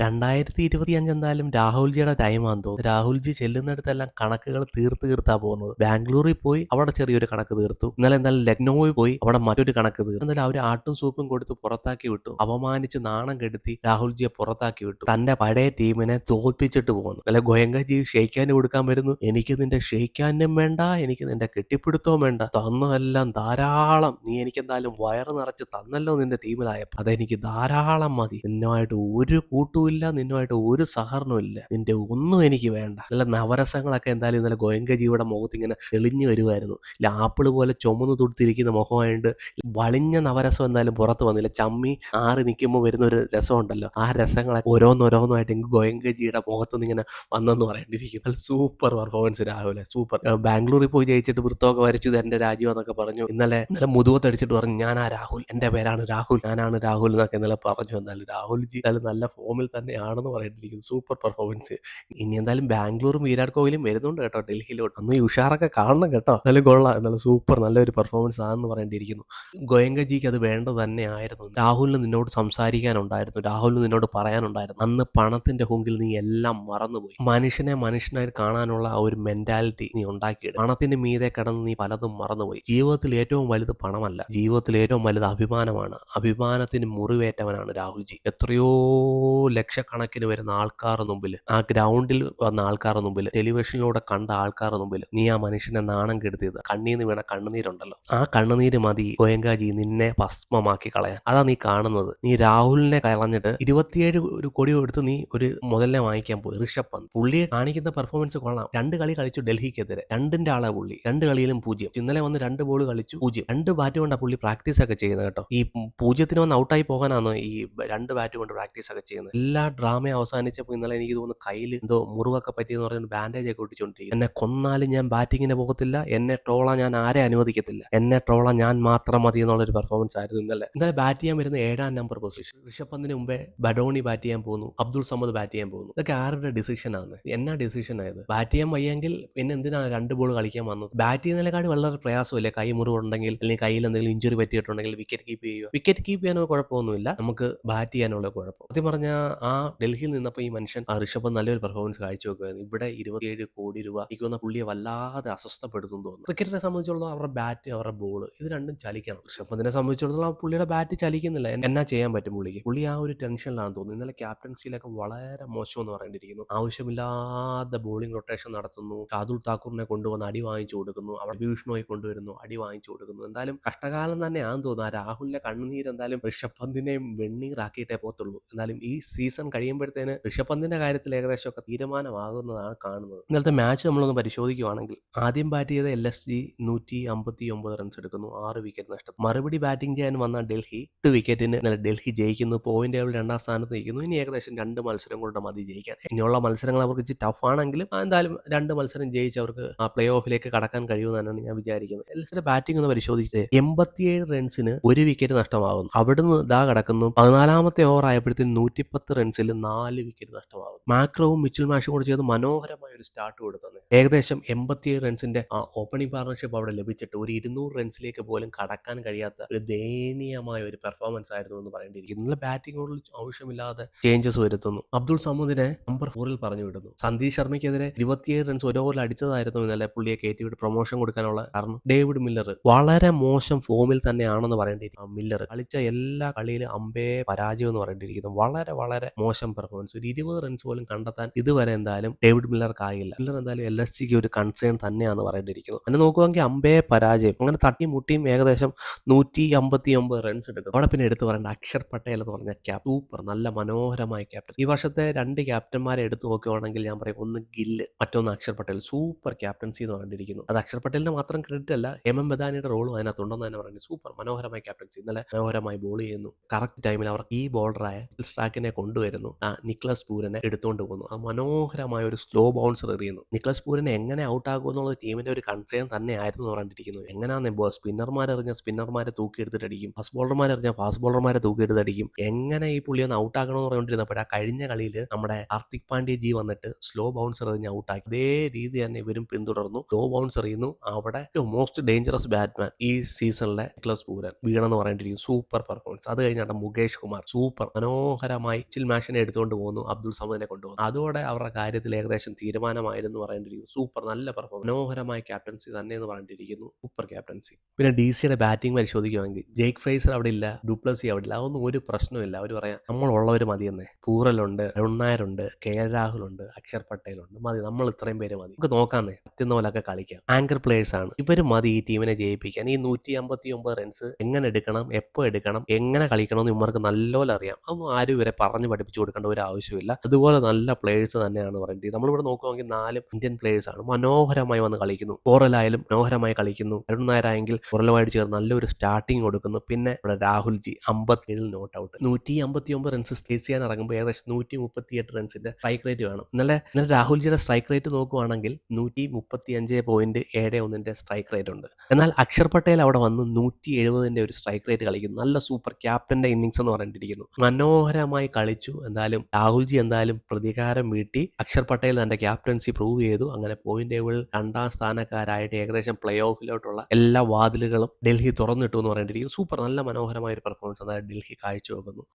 രണ്ടായിരത്തി ഇരുപത്തിയഞ്ച് എന്തായാലും രാഹുൽജിയുടെ ടൈമാണെന്ന് തോന്നുന്നു. രാഹുൽജി ചെല്ലുന്നിടത്തെല്ലാം കണക്കുകൾ തീർത്ത് തീർത്താ പോകുന്നത്. ബാംഗ്ലൂരിൽ പോയി അവിടെ ചെറിയൊരു കണക്ക് തീർത്തു. ഇന്നലെ എന്തായാലും ലക്നൌവിൽ പോയി അവിടെ മറ്റൊരു കണക്ക് തീർത്തു. എന്നാലും അവർ ആട്ടും സൂപ്പും കൊടുത്ത് പുറത്താക്കി വിട്ടു. അപമാനിച്ച് നാണം കെടുത്തി രാഹുൽജിയെ പുറത്താക്കി വിട്ടു. തന്റെ പഴയ ടീമിനെ തോൽപ്പിച്ചിട്ട് പോകുന്നു. അല്ലെ ഗോയങ്കജി ഷെയ്ക്കാൻ കൊടുക്കാൻ വരുന്നു. എനിക്ക് നിന്റെ ഷെയ്ക്കാനും വേണ്ട എനിക്ക് നിന്റെ കെട്ടിപ്പിടുത്തവും വേണ്ട. തന്നതെല്ലാം ധാരാളം. നീ എനിക്ക് എന്തായാലും വയറ് നിറച്ച് തന്നല്ലോ നിന്റെ ടീമിലായപ്പോ അതെനിക്ക് ധാരാളം മതി. എന്നുമായിട്ട് ഒരു കൂട്ടുമില്ല നിന്നുമായിട്ട് ഒരു സഹകരണവും ഇല്ല. നിന്റെ ഒന്നും എനിക്ക് വേണ്ട. നല്ല നവരസങ്ങളൊക്കെ എന്തായാലും ഇന്നലെ ഗോയങ്കജിയുടെ മുഖത്ത് ഇങ്ങനെ തെളിഞ്ഞു വരുമായിരുന്നു ഇല്ല ആപ്പിൾ പോലെ ചുമന്നു തൊടുത്തിരിക്കുന്ന മുഖമായിട്ട് വളിഞ്ഞ നവരസം എന്തായാലും പുറത്ത് വന്നില്ല. ചമ്മി ആറി നിൽക്കുമ്പോൾ വരുന്ന ഒരു രസമുണ്ടല്ലോ. ആ രസങ്ങളൊക്കെ ഓരോന്നോരോന്നായിട്ട് എനിക്ക് ഗോയങ്കജിയുടെ മുഖത്തുനിന്ന് ഇങ്ങനെ വന്നെന്ന് പറയേണ്ടിയിരിക്കുന്നു. സൂപ്പർ പെർഫോമൻസ് രാഹുലെ സൂപ്പർ. ബാംഗ്ലൂരിൽ പോയി ജയിച്ചിട്ട് വൃത്തമൊക്കെ വരച്ചു ഇത് എന്റെ രാജ്യമെന്നൊക്കെ പറഞ്ഞു. ഇന്നലെ ഇന്നലെ മുതുകത്തടിച്ചിട്ട് പറഞ്ഞു ഞാൻ ആ രാഹുൽ എന്റെ പേരാണ് രാഹുൽ ഞാനാണ് രാഹുൽ എന്നൊക്കെ ഇന്നലെ പറഞ്ഞു. എന്നാലും രാഹുൽജി എന്തായാലും നല്ല ഫോമിൽ തന്നെയാണെന്ന് പറയേണ്ടിയിരിക്കുന്നു സൂപ്പർ പെർഫോമൻസ്. ഇനി എന്തായാലും ബാംഗ്ലൂരും വിരാട് കോഹ്ലിയും വരുന്നുണ്ട് കേട്ടോ ഡൽഹിയിലോട്ട്. അന്ന് ഉഷാറൊക്കെ കാണണം കേട്ടോ. നല്ല കൊള്ളാം. നല്ല സൂപ്പർ നല്ലൊരു പെർഫോമൻസ് ആണെന്ന് പറയേണ്ടിയിരിക്കുന്നു. ഗോയങ്കജിക്ക് അത് വേണ്ടത് തന്നെയായിരുന്നു. രാഹുലിന് നിന്നോട് സംസാരിക്കാനുണ്ടായിരുന്നു. രാഹുലിന് നിന്നോട് പറയാനുണ്ടായിരുന്നു. അന്ന് പണത്തിന്റെ ഹുങ്കിൽ നീ എല്ലാം മറന്നുപോയി. മനുഷ്യനെ മനുഷ്യനായി കാണാനുള്ള ആ ഒരു മെന്റാലിറ്റി നീ ഉണ്ടാക്കിയിട്ട് പണത്തിന്റെ മീതെ കിടന്ന് നീ പലതും മറന്നുപോയി. ജീവിതത്തിൽ ഏറ്റവും വലുത് പണമല്ല. ജീവിതത്തിൽ ഏറ്റവും വലുത് അഭിമാനമാണ്. അഭിമാനത്തിന് മുറിവേറ്റവനാണ് രാഹുൽജി. എത്രയോ ലക്ഷക്കണക്കിന് വരുന്ന ആൾക്കാരുടെ മുമ്പിൽ ആ ഗ്രൗണ്ടിൽ വന്ന ആൾക്കാരുടെ മുമ്പിൽ ടെലിവിഷനിലൂടെ കണ്ട ആൾക്കാരുടെ മുമ്പിൽ നീ ആ മനുഷ്യനെ നാണം കെടുത്തിയത്. കണ്ണീന്ന് വീണ കണ്ണുനീരുണ്ടല്ലോ. ആ കണ്ണുനീര് മതി ഗോയങ്കാജി നിന്നെ ഭസ്മമാക്കി കളയാൻ. അതാ നീ കാണുന്നത്. നീ രാഹുലിനെ കളഞ്ഞിട്ട് ഇരുപത്തിയേഴ് ഒരു കൊടി എടുത്ത് നീ ഒരു മുതലിനെ വാങ്ങിക്കാൻ പോയി. ഋഷഭ് പന്ത്. പുള്ളിയെ കാണിക്കുന്ന പെർഫോമൻസ് കൊള്ളാം. രണ്ട് കളി കളിച്ചു ഡൽഹിക്കെതിരെ. രണ്ടിന്റെ ആളാ പുള്ളി. രണ്ട് കളിയിലും പൂജ്യം. ഇന്നലെ വന്ന് രണ്ട് ബോൾ കളിച്ചു പൂജ്യം. രണ്ട് ബാറ്റ് കൊണ്ട് പുള്ളി പ്രാക്ടീസ് ഒക്കെ ചെയ്യുന്നത് കേട്ടോ. ഈ പൂജ്യത്തിന് വന്ന് ഔട്ടായി പോകാനാണോ ഈ രണ്ട് ബാറ്റ് കൊണ്ട് പ്രാക്ടീസ് ഒക്കെ ചെയ്യുന്നത്. എല്ലാ ഡ്രാമയും അവസാനിച്ചപ്പോൾ ഇന്നലെ എനിക്ക് തോന്നുന്നു കയ്യിൽ എന്തോ മുറിവൊക്കെ പറ്റിയെന്ന് പറഞ്ഞ ബാൻഡേജ് ഒക്കെ ഒട്ടിച്ചോണ്ടിരിക്കും എന്നെ കൊന്നാലും ഞാൻ ബാറ്റിങ്ങിന് പോകത്തില്ല. എന്നെ ട്രോളാൻ ഞാൻ ആരെ അനുവദിക്കത്തില്ല. എന്നെ ട്രോളാൻ ഞാൻ മാത്രം മതി എന്നുള്ളൊരു പെർഫോമൻസ് ആയിരുന്നു ഇന്നലെ. ഇന്നലെ ബാറ്റ് ചെയ്യാൻ വരുന്ന ഏഴാം നമ്പർ പൊസിഷൻ ഋഷഭ് പന്തിന് മുമ്പേ ബഡോണി ബാറ്റ് ചെയ്യാൻ പോകുന്നു. അബ്ദുൾ സമദ് ബാറ്റ് ചെയ്യാൻ പോകുന്നു. ഇതൊക്കെ ആരുടെ ഡിസിഷൻ ആണ്? എന്നാ ഡിസിഷൻ ആയത്? ബാറ്റ് ചെയ്യാൻ വയ്യെങ്കിൽ പിന്നെ എന്തിനാണ് രണ്ട് ബോൾ കളിക്കാൻ വന്നത്? ബാറ്റ് ചെയ്യുന്നതിനെക്കാട് വളരെ പ്രയാസമില്ലേ? കൈ മുറിവുണ്ടെങ്കിൽ അല്ലെങ്കിൽ കയ്യിൽ എന്തെങ്കിലും ഇഞ്ചുറി പറ്റിയിട്ടുണ്ടെങ്കിൽ വിക്കറ്റ് കീപ്പ് ചെയ്യുക. വിക്കറ്റ് കീപ്പ് ചെയ്യാനോ കുഴപ്പമൊന്നുമില്ല. നമുക്ക് ബാറ്റ് ചെയ്യാനുള്ള കുഴപ്പം. സത്യം പറഞ്ഞാൽ ആ ഡൽഹിയിൽ നിന്നപ്പോൾ ഈ മനുഷ്യൻ ഋഷഭ് നല്ലൊരു പെർഫോമൻസ് കാഴ്ചവെക്കുമായിരുന്നു ഇവിടെ ഇരുപത്തിയേഴ് കോടി രൂപ എനിക്ക് തോന്നുന്ന പുള്ളിയെ വല്ലാതെ അസ്വസ്ഥപ്പെടുത്തുന്നു തോന്നുന്നു. ക്രിക്കറ്റിനെ സംബന്ധിച്ചിടത്തോളം അവരുടെ ബാറ്റ് അവരുടെ ബോൾ ഇത് രണ്ടും ചലിക്കണം. ഋഷഭ് സംബന്ധിച്ചിടത്തോളം ആ പുള്ളിയുടെ ബാറ്റ് ചലിക്കുന്നില്ല. എന്നാ ചെയ്യാൻ പറ്റും പുള്ളിക്ക്? പുള്ളി ആ ഒരു ടെൻഷനിലാണ് തോന്നുന്നത് ഇന്നലെ ക്യാപ്റ്റൻസിയിലൊക്കെ വളരെ മോശം എന്ന് പറയേണ്ടിയിരിക്കുന്നു. ആവശ്യമില്ലാതെ ബോളിംഗ് റൊട്ടേഷൻ നടത്തുന്നു. ഷാദുൽ താക്കൂറിനെ കൊണ്ടുവന്ന് അടി വാങ്ങിച്ചു കൊടുക്കുന്നു. അവിടെ ഭീഷണമായി കൊണ്ടുവരുന്നു. അടി വാങ്ങിച്ചു കൊടുക്കുന്നു. എന്തായാലും കഷ്ടകാലം തന്നെയാണെന്ന് തോന്നുന്നു. ആ രാഹുലിന്റെ കണ്ണുനീര് എന്തായാലും ഋഷഭ് വെണ്ണീറാക്കിയിട്ടേ പോത്തുള്ളൂ എന്നാലും ഈ സീസൺ കഴിയുമ്പോഴത്തേന് ഋഷഭന്തിന്റെ കാര്യത്തിൽ ഏകദേശം ഒക്കെ തീരുമാനമാകുന്നതാണ് കാണുന്നത്. ഇന്നലത്തെ മാച്ച് നമ്മളൊന്ന് പരിശോധിക്കുകയാണെങ്കിൽ ആദ്യം ബാറ്റ് ചെയ്ത എൽ എസ് ജി നൂറ്റി അമ്പത്തി ഒമ്പത് റൺസ് എടുക്കുന്നു ആറ് വിക്കറ്റ് നഷ്ടം. മറുപടി ബാറ്റിംഗ് ചെയ്യാൻ വന്ന ഡൽഹി എട്ട് വിക്കറ്റിന് ഇന്നലെ ഡൽഹി ജയിക്കുന്നു പോയിന്റ് ടേബിൾ രണ്ടാം സ്ഥാനത്ത് നിൽക്കുന്നു. ഇനി ഏകദേശം രണ്ട് മത്സരം കൊണ്ട് മതി ജയിക്കാൻ. ഇനിയുള്ള മത്സരങ്ങൾ അവർക്ക് ഇച്ചിരി ടഫ് ആണെങ്കിലും എന്തായാലും രണ്ട് മത്സരം ജയിച്ച് അവർക്ക് ആ പ്ലേ ഓഫിലേക്ക് കടക്കാൻ കഴിയുമെന്നാണ് ഞാൻ വിചാരിക്കുന്നത്. എൽ എസിന്റെ ബാറ്റിംഗ് ഒന്ന് പരിശോധിച്ചത് എൺപത്തിയേഴ് റൺസിന് ഒരു വിക്കറ്റ് നഷ്ടമാകുന്നു. അവിടുന്ന് ഇതാ കടക്കുന്നു. പതിനാലാമത്തെ ഓവർ ആയപ്പോഴത്തേക്കും നൂറ്റിപ്പത്ത് റൺസിൽ നാല് വിക്കറ്റ് നഷ്ടമാകും മാക്രോവും മിച്ചിൽ മാഷും കൂടെ ചെയ്ത് മനോഹരമായ ഒരു സ്റ്റാർട്ട് കൊടുത്തത് ഏകദേശം എൺപത്തിയേഴ് റൺസിന്റെ ആ ഓപ്പണിംഗ് പാർട്ണർഷിപ്പ് അവിടെ ലഭിച്ചിട്ട് ഒരു ഇരുന്നൂറ് റൺസിലേക്ക് പോലും കടക്കാൻ കഴിയാത്ത ഒരു ദയനീയമായ ഒരു പെർഫോമൻസ് ആയിരുന്നു എന്ന് പറയേണ്ടിയിരിക്കുന്നു. ഇന്നലെ ബാറ്റിംഗോട് ആവശ്യമില്ലാതെ ചേഞ്ചസ് വരുത്തുന്നു. അബ്ദുൾ സമൂദിനെ നമ്പർ ഫോറിൽ പറഞ്ഞു വിടുന്നു. സന്ദീപ് ശർമ്മയ്ക്കെതിരെ ഇരുപത്തിയേഴ് റൺസ് ഒരു ഓവറിൽ അടിച്ചതായിരുന്നു ഇന്നലെ പുള്ളിയെ കയറ്റി വിട്ട് പ്രൊമോഷൻ കൊടുക്കാനുള്ള കാരണം ഡേവിഡ് മില്ലർ. വളരെ മോശം ഫോമിൽ തന്നെയാണെന്ന് പറയേണ്ടിയിരിക്കുന്നു. മില്ലർ കളിച്ച എല്ലാ കളിയിലും അമ്പേ പരാജയം എന്ന് പറയേണ്ടിയിരിക്കുന്നു. വളരെ വളരെ മോശം പെർഫോമൻസ് ഒരു ഇരുപത് റൺസ് പോലും കണ്ടെത്താൻ ഇതുവരെ എന്തായാലും ഡേവിഡ് മില്ലർക്ക് ആയില്ല മില്ലർ എന്തായാലും എൽ എസ് സിക്ക് ഒരു കൺസേൺ തന്നെയാണ് പറയേണ്ടിയിരിക്കുന്നത് അങ്ങനെ നോക്കുവാണെങ്കിൽ അമ്പേ പരാജയം. അങ്ങനെ തട്ടിയും മുട്ടിയും ഏകദേശം നൂറ്റി അമ്പത്തി ഒമ്പത് റൺസ് എടുക്കും. അവിടെ പിന്നെ എടുത്തു പറയേണ്ട അക്ഷർ പട്ടേൽ എന്ന് പറഞ്ഞ ക്യാപ്റ്റൻ സൂപ്പർ നല്ല മനോഹരമായ ക്യാപ്റ്റൻ ഈ വർഷത്തെ രണ്ട് ക്യാപ്റ്റന്മാരെ എടുത്തു നോക്കുകയാണെങ്കിൽ ഞാൻ പറയും ഒന്ന് ഗില്ല് മറ്റൊന്ന് അക്ഷർ പട്ടേൽ. സൂപ്പർ ക്യാപ്റ്റൻസി എന്ന് പറഞ്ഞിരിക്കുന്നു. അത് അക്ഷർ പട്ടേലിന് മാത്രം ക്രെഡിറ്റ് അല്ല എം എം ബദാനിയുടെ റോളും അതിനകത്തുണ്ടെന്ന് തന്നെ പറയുന്നത് സൂപ്പർ മനോഹരമായ ക്യാപ്റ്റൻസി ഇന്നലെ മനോഹരമായി ബോൾ ചെയ്യുന്നു. കറക്റ്റ് ടൈമിൽ അവർ ഈ ബോളറായ സ്ട്രാക്കിനെ കൊണ്ടുവരുന്നു. ആ നിക്ലസ് പൂരനെ എടുത്തുകൊണ്ട് പോകുന്നു ആ മനോഹരമായ ഒരു സ്ലോ ബൗൺസർ എറിയുന്നു. നിക്ലസ് പൂരനെ എങ്ങനെ ഔട്ട് ആകും എന്നുള്ള ടീമിന്റെ ഒരു കൺസേൺ തന്നെ ആയിരുന്നു പറഞ്ഞിരിക്കുന്നത് എങ്ങനെയാണെന്ന് സ്പിന്നർമാർ എറിഞ്ഞ സ്പിന്നർമാരെ തൂക്കിയെടുത്തിട്ട് അടിക്കും ഫാസ്റ്റ് ബോളർമാർ എറിഞ്ഞ ഫാസ്റ്റ് ബോളർമാരെ തൂക്കിയെടുത്ത് അടിക്കും എങ്ങനെ ഈ പുള്ളി ഒന്ന് ഔട്ട് ആക്കണമെന്ന് പറഞ്ഞുകൊണ്ടിരുന്നപ്പോൾ ആ കഴിഞ്ഞ കളിയിൽ നമ്മുടെ ഹാർദിക് പാണ്ഡ്യ ജി വന്നിട്ട് സ്ലോ ബൗൺസർ എറിഞ്ഞ് ഔട്ട് ആക്കി. അതേ രീതി തന്നെ ഇവരും പിന്തുടർന്നു. സ്ലോ ബൗൺസ് എറിയുന്നു. അവിടെ മോസ്റ്റ് ഡേഞ്ചറസ് ബാറ്റ്മാൻ ഈ സീസണിലെ നിക്ലസ് പൂരൻ. വീണെന്ന് പറഞ്ഞിട്ടിരിക്കും സൂപ്പർ പെർഫോമൻസ് അത് കഴിഞ്ഞാൽ മുകേഷ് കുമാർ. സൂപ്പർ മനോഹരമായി ചില മിച്ചിൽ മാഷിനെ എടുത്തുകൊണ്ട് പോകുന്നു അബ്ദുൾ സമദിനെ കൊണ്ടുപോകുന്നു. അതോടെ അവരുടെ കാര്യത്തിൽ ഏകദേശം തീരുമാനമായിരുന്നു പറയേണ്ടിയിരിക്കുന്നു. സൂപ്പർ നല്ല പെർഫോമൻസ് മനോഹരമായ ക്യാപ്റ്റൻസി തന്നെ എന്ന് പറഞ്ഞിരിക്കുന്നു സൂപ്പർ ക്യാപ്റ്റൻസി പിന്നെ ഡി സിയുടെ ബാറ്റിംഗ് പരിശോധിക്കുകയാണെങ്കിൽ ജേക്ക് ഫ്രൈസർ അവിടെ ഇല്ല ഡുപ്ലസി അവിടെ ഇല്ല. അതൊന്നും ഒരു പ്രശ്നമില്ല അവർ പറയാം നമ്മളുള്ളവർ മതിയെന്നേ പൂറലുണ്ട് അരുൺ നായരുണ്ട് കെ എൽ രാഹുലുണ്ട് അക്ഷർ പട്ടേൽ ഉണ്ട് മതി നമ്മൾ ഇത്രയും പേര് മതി. നമുക്ക് നോക്കാന്നേ. പറ്റുന്ന പോലൊക്കെ കളിക്കാം. ആങ്കർ പ്ലേയേഴ്സ് ആണ്. ഇവർ മതി ഈ ടീമിനെ ജയിപ്പിക്കാൻ. ഈ നൂറ്റി അമ്പത്തി ഒമ്പത് റൺസ് എങ്ങനെ എടുക്കണം എപ്പോ എടുക്കണം എങ്ങനെ കളിക്കണം എന്ന് ഇവർക്ക് നല്ലപോലെ അറിയാം. അതൊന്നും ആരും ഇവരെ പറഞ്ഞു പഠിപ്പിച്ചു കൊടുക്കേണ്ട ഒരു ആവശ്യമില്ല അതുപോലെ നല്ല പ്ലേയേഴ്സ് തന്നെയാണ് പറയേണ്ടത് നമ്മളിവിടെ നോക്കുകയാണെങ്കിൽ നാലും ഇന്ത്യൻ പ്ലേയേഴ്സ് ആണ്. മനോഹരമായി വന്ന് കളിക്കുന്നു. ഓറലായാലും മനോഹരമായി കളിക്കുന്നു. അരുൺ നായരായെങ്കിൽ ബോറലുമായിട്ട് ചേർന്ന് നല്ലൊരു സ്റ്റാർട്ടിങ് കൊടുക്കുന്നു. പിന്നെ ഇവിടെ രാഹുൽ രാഹുൽജി അമ്പത്തിയേഴിൽ നോട്ട് ഔട്ട് നൂറ്റി അമ്പത്തി ഒമ്പത് റൺസ് സ്റ്റേസ് ചെയ്യാൻ ഇറങ്ങുമ്പോൾ ഏകദേശം നൂറ്റി മുപ്പത്തി എട്ട് റൺസിന്റെ സ്ട്രൈക്ക് റേറ്റ് വേണം. ഇന്നലെ ഇന്നലെ രാഹുൽജിയുടെ സ്ട്രൈക്ക് റേറ്റ് നോക്കുവാണെങ്കിൽ നൂറ്റി മുപ്പത്തി അഞ്ച് പോയിന്റ് ഏഴ് ഒന്നിന്റെ സ്ട്രൈക്ക് റേറ്റ് ഉണ്ട്. എന്നാൽ അക്ഷർ പട്ടേൽ അവിടെ വന്ന് നൂറ്റി എഴുപതിന്റെ ഒരു സ്ട്രൈക്ക് റേറ്റ് കളിക്കുന്നു. നല്ല സൂപ്പർ ക്യാപ്റ്റന്റെ ഇന്നിങ്സ് എന്ന് പറഞ്ഞിട്ടിരിക്കുന്നു മനോഹരമായി കളിച്ചു. എന്തായാലും രാഹുൽജി എന്തായാലും പ്രതികാരം വീട്ടി അക്ഷർ പട്ടേൽ തന്റെ ക്യാപ്റ്റൻസി പ്രൂവ് ചെയ്തു. അങ്ങനെ പോയിന്റ് ടേബിൾ രണ്ടാം സ്ഥാനക്കാരായിട്ട് ഏകദേശം പ്ലേ ഓഫിലോട്ടുള്ള എല്ലാ വാതിലുകളും ഡൽഹി തുറന്നിട്ടു എന്ന് പറയേണ്ടിയിരിക്കും സൂപ്പർ നല്ല മനോഹരമായ ഒരു പെർഫോമൻസ് അതായത് ഡൽഹി കാഴ്ചവെക്കുന്നു.